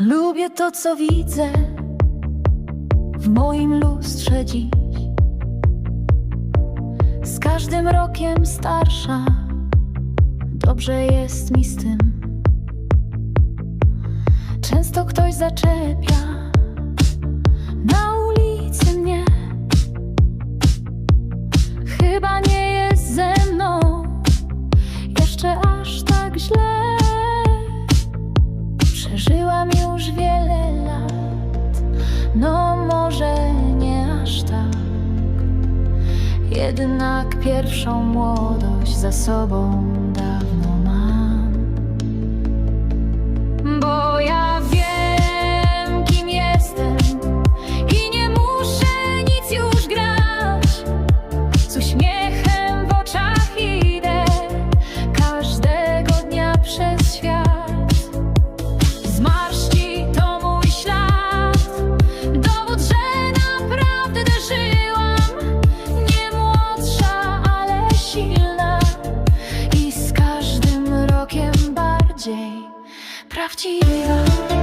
Lubię to, co widzę w moim lustrze dziś. Z każdym rokiem starsza, dobrze jest mi z tym. Często ktoś zaczepia na ulicy mnie. Chyba nie Przeżyłam już wiele lat, no może nie aż tak. Jednak pierwszą młodość za sobą dawno bardziej prawdziwa.